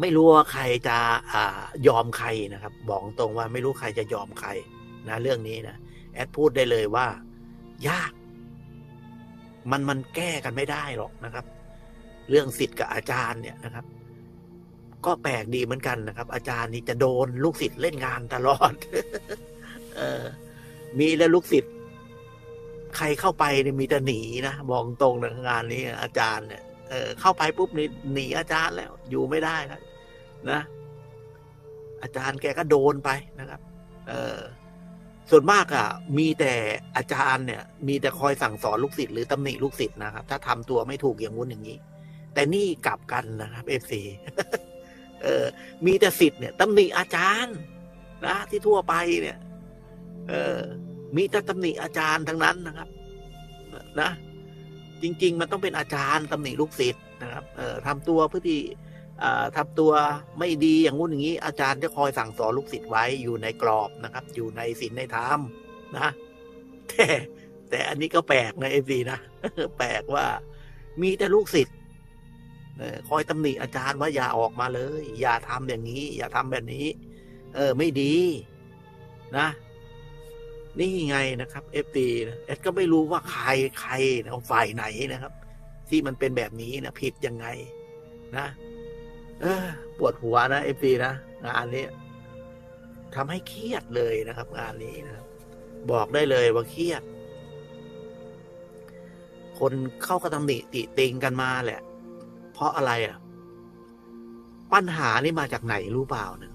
ไม่รู้ว่าใครจะอยอมใครนะครับ บอกตรงว่าไม่รู้ใครจะยอมใครนะเรื่องนี้นะแอดพูดได้เลยว่า ยาก มันมันแก้กันไม่ได้หรอกนะครับ เรื่องสิทธิ์กับอาจารย์เนี่ยนะครับ ก็แปลกดีเหมือนกันนะครับ อาจารย์นี่จะโดนลูกศิษย์เล่นงานตลอดเออ มีแล้วลูกศิษย์ใครเข้าไปเนี่ยมีแต่หนีนะบอกตรงนะงานนี้อาจารย์เนี่ย เออเข้าไปปุ๊บนี่หนีอาจารย์แล้ว อยู่ไม่ได้แล้วนะ อาจารย์แกก็โดนไปนะครับ เออส่วนมากอะ่ะ มีแต่อาจารย์เนี่ย มีแต่คอยสั่งสอนลูกศิษย์หรือตำหนิลูกศิษย์นะครับ ถ้าทำตัวไม่ถูกอย่างงู้นอย่างนี้ แต่นี่กลับกันนะครับเอฟซีเออ มีแต่ศิษย์เนี่ยตำหนิอาจารย์ นะที่ทั่วไปเนี่ย เออ มีแต่ตำหนิอาจารย์ทั้งนั้นนะครับ นะ จริง ๆ มันต้องเป็นอาจารย์ตำหนิลูกศิษย์นะครับเออทำตัวเพื่อที่ทำตัวไม่ดีอย่างงู้นอย่างนี้ อาจารย์จะคอยสั่งสอนลูกศิษย์ไว้อยู่ในกรอบนะครับ อยู่ในศีลในธรรมนะแต่แต่อันนี้ก็แปลกนะเอฟีนะแปลกว่า มีแต่ลูกศิษย์คอยตำหนิอาจารย์ว่าอย่าออกมาเลย อย่าทำอย่างนี้ อย่าทำแบบนี้ เออ ไม่ดี นะ นี่ไงนะครับเอฟตีนะเอดก็ไม่รู้ว่าใครใครนะฝ่ายไหนนะครับ ที่มันเป็นแบบนี้นะผิดยังไง นะเออปวดหัวนะเอฟตีนะงานนี้ทำให้เครียดเลยนะครับ งานนี้นะครับบอกได้เลยว่าเครียด คนเข้ากระทำหนิติติงกันมาแหละ เพราะอะไรอะ ปัญหานี่มาจากไหนรู้เปล่าเนี่ย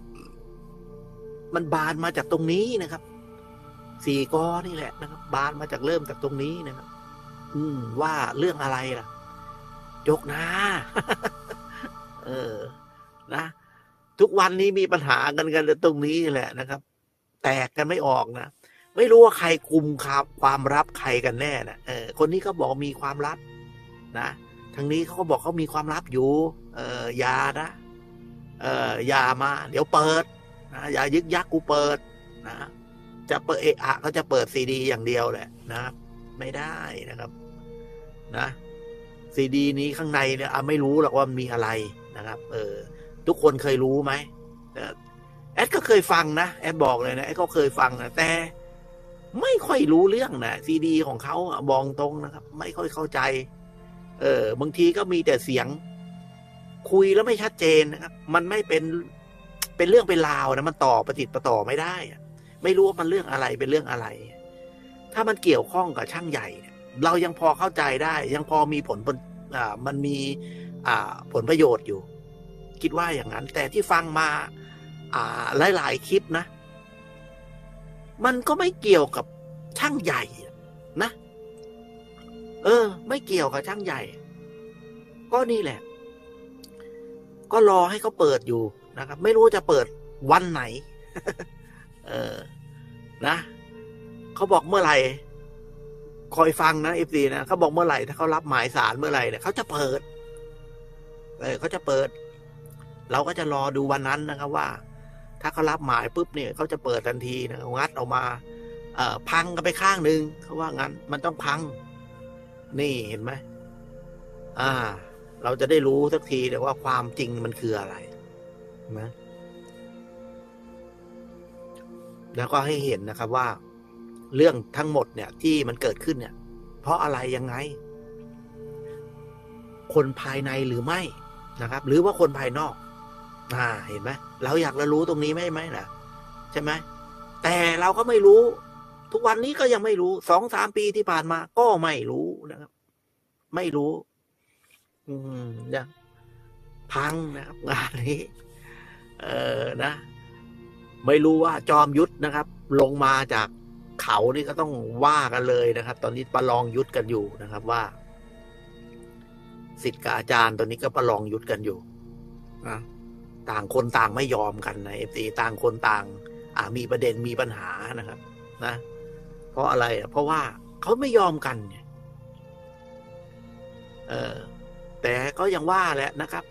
มันบานมาจากตรงนี้นะครับ สี่กอนี่แหละนะครับ บานมาจากเริ่มจากตรงนี้นะครับ อืม ว่าเรื่องอะไรล่ะ ยกนาเออ นะ ทุกวันนี้มีปัญหากันกันตรงนี้แหละนะครับ แตกกันไม่ออกนะ ไม่รู้ว่าใครคุมครับความลับใครกันแน่นะเออ คนนี้ก็บอกมีความลับ นะทางนี้เขาก็บอกเขามีความลับอยู่ เอออย่านะ เอออย่ามา เดี๋ยวเปิดนะอย่ายึกยักกูเปิดนะ จะเปิดเอะอะก็จะเปิดซีดี อย่างเดียวแหละนะครับไม่ได้นะครับ นะซีดี นี้ข้างในเนี่ยไม่รู้หรอกว่ามีอะไรนะครับ เออ ทุกคนเคยรู้ไหมแอดก็เคยฟังนะแอดบอกเลยนะแอดก็เคยฟังนะแต่ไม่ค่อยรู้เรื่องนะซีดี ของเขาบองตรงนะครับ ไม่ค่อยเข้าใจ เออบางทีก็มีแต่เสียง คุยแล้วไม่ชัดเจนนะครับ มันไม่เป็นเป็นเรื่องเป็นราวนะมันต่อประติดประต่อไม่ได้ ไม่รู้ว่ามันเรื่องอะไรเป็นเรื่องอะไร ถ้ามันเกี่ยวข้องกับช่างใหญ่เรายังพอเข้าใจได้ ยังพอมีผลมันมีผลประโยชน์อยู่ คิดว่าอย่างนั้น แต่ที่ฟังมาอ่าหลาย ๆ คลิปนะ มันก็ไม่เกี่ยวกับช่างใหญ่นะ เออ ไม่เกี่ยวกับช่างใหญ่ ก็นี่แหละ ก็รอให้เขาเปิดอยู่นะครับ ไม่รู้จะเปิดวันไหน เออ นะเขาบอกเมื่อไหร่คอยฟังนะเอฟซีนะเขาบอกเมื่อไหร่ถ้าเขารับหมายสารเมื่อไหร่เนี่ยเขาจะเปิด เออเขาจะเปิด เราก็จะรอดูวันนั้นนะครับว่า ถ้าเขารับหมายปุ๊บเนี่ยเขาจะเปิดทันทีนะงัดออกมา เอ่อ พังกันไปข้างหนึ่งเขาว่างั้น มันต้องพัง นี่เห็นไหมอ่า เราจะได้รู้สักทีแต่ว่าความจริงมันคืออะไรนะ แล้วก็ให้เห็นนะครับว่าเรื่องทั้งหมดเนี่ยที่มันเกิดขึ้นเนี่ย เพราะอะไรยังไง คนภายในหรือไม่นะครับ หรือว่าคนภายนอก อ่าเห็นไหมเราอยากจะรู้ตรงนี้ไหมไหมนะใช่ไหมแต่เราก็ไม่รู้ ทุกวันนี้ก็ยังไม่รู้สองสามปีที่ผ่านมา ก็ไม่รู้นะครับ ไม่รู้ อืมยังพังนะครับงานนี้ เออนะ ไม่รู้ว่าจอมยุทธนะครับ ลงมาจากเขานี่ก็ต้องว่ากันเลยนะครับ ตอนนี้ประลองยุทธกันอยู่นะครับว่าสิทธิ์กับอาจารย์ตอนนี้ก็ประลองยุทธกันอยู่นะต่างคนต่างไม่ยอมกันนะเอฟซีต่างคนต่าง อ่ามีประเด็นมีปัญหานะครับ นะ เพราะอะไรเพราะว่าเขาไม่ยอมกันเนี่ยเออแต่ก็ยังว่าแหละนะครับ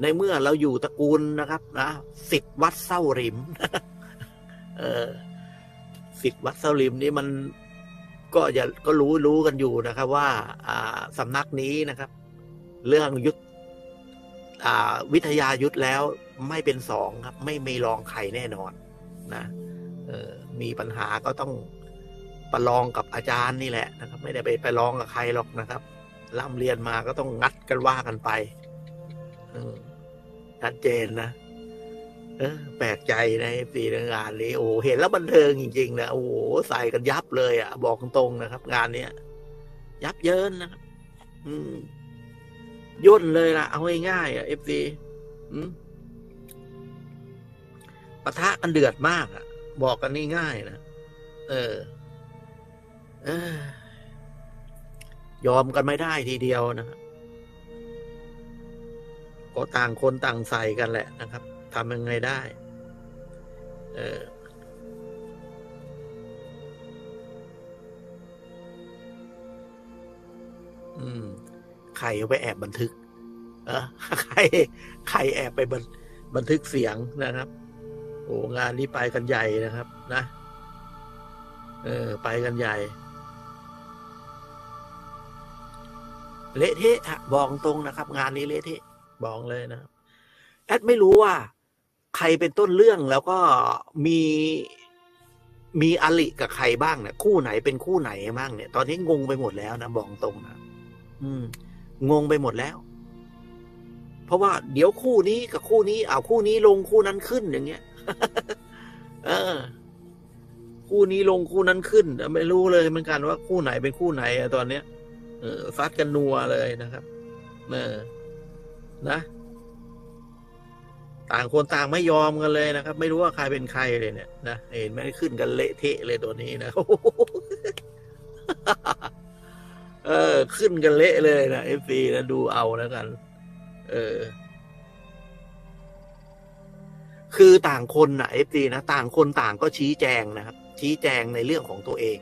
ในเมื่อเราอยู่ตระกูลนะครับนะสิทธิ์วัดเส้าริม เออสิทธิ์วัดเส้าริมนี่มันก็อย่าก็รู้รู้กันอยู่นะครับ ว่า อ่าสำนักนี้นะครับ เรื่องยุทธอ่า วิทยายุทธแล้วไม่เป็นสองครับ ไม่มีรองใครแน่นอนนะเออมีปัญหาก็ต้องประลองกับอาจารย์นี่แหละนะครับ ไม่ได้ไปไปลองกับใครหรอกนะครับร่ำเรียนมาก็ต้องงัดกันว่ากันไป อืม ชัดเจนนะเออแปลกใจนะปีงานนี้โอ้โหเห็นแล้วบันเทิงจริงๆนะโอ้โหใส่กันยับเลยอะ บอกตรงๆนะครับ งานเนี้ยยับเยินนะครับ อืมย่นเลยล่ะ เอาง่ายๆอะเอฟซีปะทะกันเดือดมากอะ บอกกันง่ายๆนะเออ เออยอมกันไม่ได้ทีเดียวนะครับ ก็ต่างคนต่างใส่กันแหละนะครับทำยังไงได้ เอออืม ใครไปแอบบันทึก เออใคร ใครแอบไปบันบันทึกเสียงนะครับ โอ้งานนี้ไปกันใหญ่นะครับ นะ เออ ไปกันใหญ่ เละเทะอะบอกตรงนะครับ งานนี้เละเทะ บอกเลยนะครับแอดไม่รู้ว่า ใครเป็นต้นเรื่องแล้วก็มีมีอลิกับใครบ้างเนี่ยคู่ไหนเป็นคู่ไหนบ้างเนี่ย ตอนนี้งงไปหมดแล้วนะบอกตรงนะอืม งงไปหมดแล้ว เพราะว่าเดี๋ยวคู่นี้กับคู่นี้เอาคู่นี้ลงคู่นั้นขึ้นอย่างเงี้ยเออ คู่นี้ลงคู่นั้นขึ้นไม่รู้เลยเหมือนกันว่าคู่ไหนเป็นคู่ไหนอะตอนเนี้ยเออซัดกันนัวเลยนะครับ เออ นะ ต่างคนต่างไม่ยอมกันเลยนะครับ ไม่รู้ว่าใครเป็นใครเลยเนี่ยนะเห็นไหมขึ้นกันเละเทะเลยตัวนี้นะโอ้โหเออ ขึ้นกันเละเลยนะเอฟซีนะดูเอาแล้วกัน เออ คือต่างคนนะเอฟซีนะต่างคนต่างก็ชี้แจงนะครับ ชี้แจงในเรื่องของตัวเอง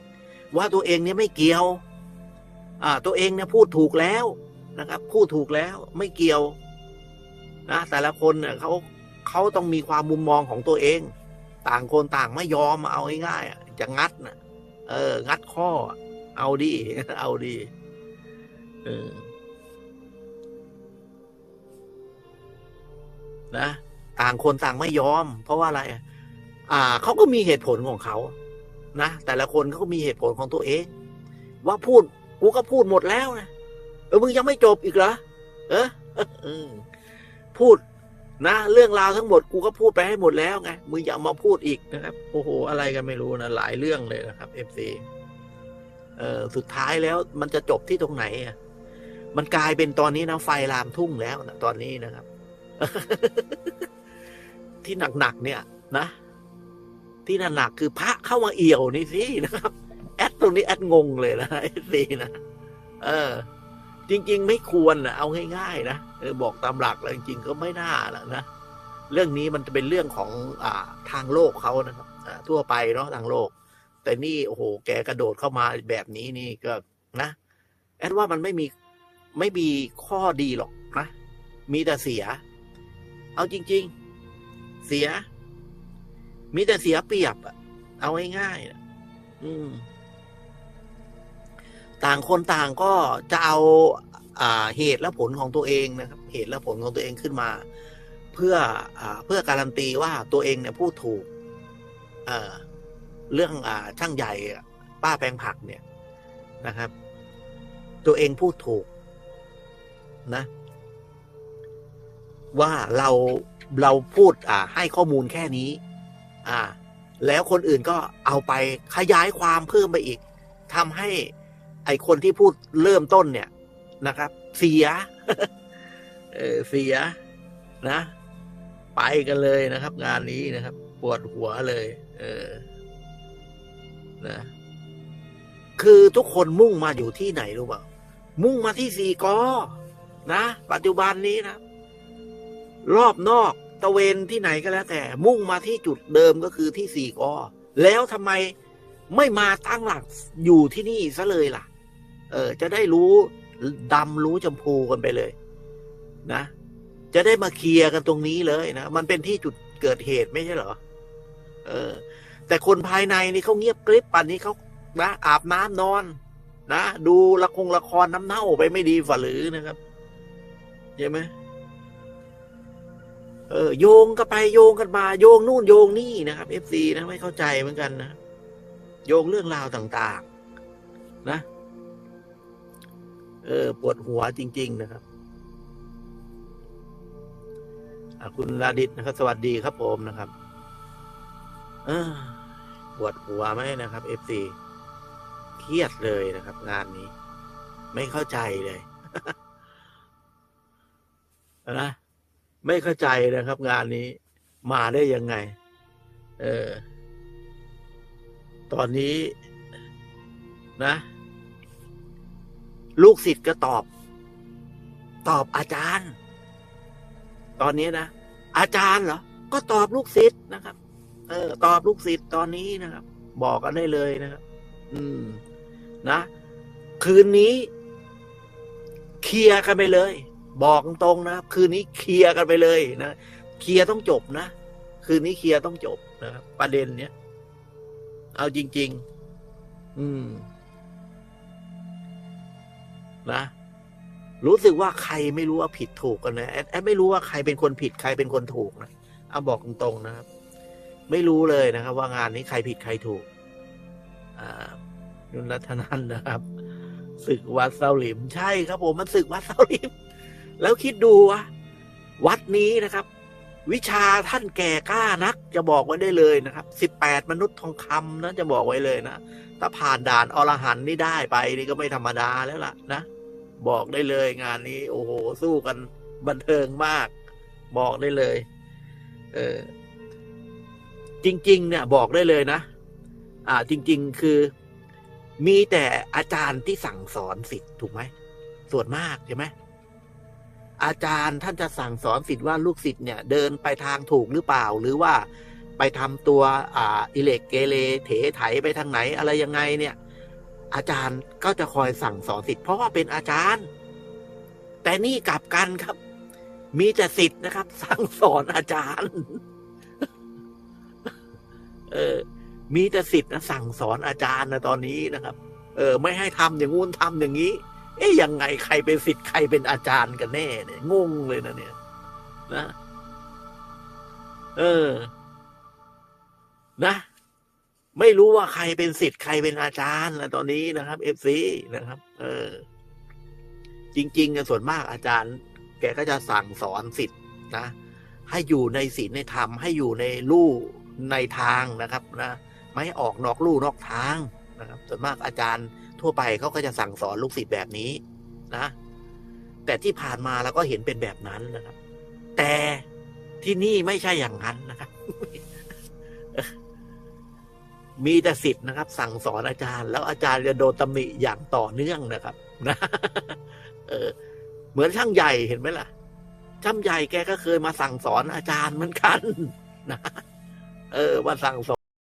ว่าตัวเองเนี่ยไม่เกี่ยว อ่า ตัวเองเนี่ยพูดถูกแล้วนะครับ พูดถูกแล้วไม่เกี่ยว นะแต่ละคนเนี่ยเขาเขาต้องมีความมุมมองของตัวเอง ต่างคนต่างไม่ยอมเอาง่ายๆจะงัดนะเออ งัดข้อ เอาดี เอาดีเออนะต่างคนต่างไม่ยอม เพราะว่าอะไร อ่าเขาก็มีเหตุผลของเขานะแต่ละคนเขาก็มีเหตุผลของตัวเอง ว่าพูดกูก็พูดหมดแล้วนะเออมึงยังไม่จบอีกเหรอเออเออ พูดนะเรื่องราวทั้งหมดกูก็พูดไปให้หมดแล้วไงมึงอย่ามาพูดอีกนะครับโอ้โหอะไรกันไม่รู้นะหลายเรื่องเลยนะครับเอฟซีเออสุดท้ายแล้วมันจะจบที่ตรงไหนอะมันกลายเป็นตอนนี้นะไฟลามทุ่งแล้วนะตอนนี้นะครับ ที่หนักๆเนี่ย นะที่หนักๆคือพระเข้ามาเอี่ยวนี่สินะครับ แอดตรงนี้แอดงงเลยนะเอฟซีนะเออ จริง ๆ ไม่ควรนะเอาง่ายๆนะบอกตามหลักแล้วจริงๆก็ไม่น่าละนะเรื่องนี้มันจะเป็นเรื่องของอ่าทางโลกเขานะครับทั่วไปเนาะทางโลก แต่นี่โอ้โหแกกระโดดเข้ามาแบบนี้นี่ก็นะแอดว่ามันไม่มีไม่มีข้อดีหรอกนะ มีแต่เสีย เอาจริง ๆ เสีย มีแต่เสียเปรียบอะเอาง่ายๆนะอืม ต่างคนต่างก็จะเอาเหตุและผลของตัวเองนะครับ เหตุและผลของตัวเองขึ้นมา เพื่ออเพื่อการันตีว่าตัวเองเนี่ยพูดถูกเเรื่องอช่างใหญ่ป้าแปลงผักเนี่ยนะครับ ตัวเองพูดถูกนะ ว่าเราเราพูดอ่า ให้ข้อมูลแค่นี้ อ่า แล้วคนอื่นก็เอาไปขยายความเพิ่มไปอีกทำให้ ไอคนที่พูดเริ่มต้นเนี่ยนะครับ เสีย เออเสียนะ ไปกันเลยนะครับ งานนี้นะครับ ปวดหัวเลย เออนะคือทุกคนมุ่งมาอยู่ที่ไหนรู้เปล่า มุ่งมาที่สี่กอนะ ปัจจุบันนี้นะ รอบนอกตะเวนที่ไหนก็แล้ว แต่ มุ่งมาที่จุดเดิมก็คือที่สี่กอแล้วทำไมไม่มาตั้งหลักอยู่ที่นี่ซะเลยล่ะ เออ จะได้รู้ดำรู้ชมพูกันไปเลย นะ จะได้มาเคลียร์กันตรงนี้เลยนะ มันเป็นที่จุดเกิดเหตุไม่ใช่เหรอ เออ แต่คนภายในนี่เขาเงียบกริบปันนี้เขานะอาบน้ำนอน นะดูละครละครน้ำเน่าไปไม่ดีฝ่าหรือนะครับใช่ไหมเออโยงกันไปโยงกันมาโยงนู่นโยงนี่นะครับเอฟซีนะไม่เข้าใจเหมือนกันนะโยงเรื่องราวต่าง ๆ เออ ปวดหัวจริง ๆ นะครับคุณลาดิตนะครับ สวัสดีครับผมนะครับ เออปวดหัวไหมนะครับเอฟซีเครียดเลยนะครับ งานนี้ ไม่เข้าใจเลยนะไม่เข้าใจนะครับ งานนี้ มาได้ยังไง เออ ตอนนี้นะ ลูกศิษย์ก็ตอบ ตอบอาจารย์ ตอนนี้นะอาจารย์เหรอ ก็ตอบลูกศิษย์นะครับ เออ ตอบลูกศิษย์ตอนนี้นะครับ บอกกันได้เลยนะครับ อืม นะ คืนนี้ เคลียร์กันไปเลย บอกตรงนะครับ คืนนี้เคลียร์กันไปเลยนะเคลียร์ต้องจบนะ คืนนี้เคลียร์ต้องจบนะครับประเด็นเนี้ย เอาจริง ๆ อืม นะ รู้สึกว่าใครไม่รู้ว่าผิดถูกกันนะแอดแอดไม่รู้ว่าใครเป็นคนผิดใครเป็นคนถูกนะเอาบอกตรงๆนะครับ ไม่รู้เลยนะครับ ว่างานนี้ใครผิดใครถูกอ่านุนรัตนันนะครับศึกวัดเซาหลิมใช่ครับผมมันศึกวัดเซาหลิม แล้วคิดดูวะวัดนี้นะครับ วิชาท่านแก่กล้านัก จะบอกไว้ได้เลยนะครับสิบแปดมนุษย์ทองคำนะจะบอกไว้เลยนะ ถ้าผ่านด่านอรหันต์นี่ได้ไปนี่ก็ไม่ธรรมดาแล้วล่ะนะ บอกได้เลยงานนี้ โอ้โห สู้กันบันเทิงมาก บอกได้เลย เออจริง ๆ เนี่ย บอกได้เลยนะ อ่า จริง ๆ คือ มีแต่อาจารย์ที่สั่งสอนสิทธิ์ถูกไหมส่วนมากใช่ไหมอาจารย์ท่านจะสั่งสอนสิทธิ์ว่าลูกศิษย์เนี่ย เดินไปทางถูกหรือเปล่า หรือว่า ไปทำตัวอ่าอิเล็กเกเรเถไถไปทางไหนอะไรยังไงเนี่ย อาจารย์ก็จะคอยสั่งสอนสิทธิ์เพราะว่าเป็นอาจารย์ แต่นี่กลับกันครับ มีแต่สิทธิ์นะครับ สั่งสอนอาจารย์ เออ มีแต่สิทธิ์นะสั่งสอนอาจารย์นะตอนนี้นะครับ เออ ไม่ให้ทำอย่างงู้นทำอย่างนี้ เอ๊ยยังไงใครเป็นสิทธิ์ใครเป็นอาจารย์กันแน่เนี่ยงงเลยนะเนี่ย นะ เออ นะ ไม่รู้ว่าใครเป็นสิทธิ์ใครเป็นอาจารย์นะตอนนี้นะครับเอฟซีนะครับ เออ จริงๆอะส่วนมากอาจารย์ แกก็จะสั่งสอนสิทธิ์นะให้อยู่ในศีลในธรรมให้อยู่ในลู่ในทางนะครับนะไม่ให้ออกนอกลู่นอกทางนะครับ ส่วนมากอาจารย์ทั่วไปเขาก็จะสั่งสอนลูกศิษย์แบบนี้นะ แต่ที่ผ่านมาเราก็เห็นเป็นแบบนั้นนะครับ แต่ที่นี่ไม่ใช่อย่างนั้นนะครับ มีแต่สิทธิ์นะครับ สั่งสอนอาจารย์ แล้วอาจารย์จะโดนตำหนิอย่างต่อเนื่องนะครับนะเออ เหมือนช่างใหญ่เห็นไหมล่ะ ช่างใหญ่แกก็เคยมาสั่งสอนอาจารย์เหมือนกันนะเออมาสั่งสอน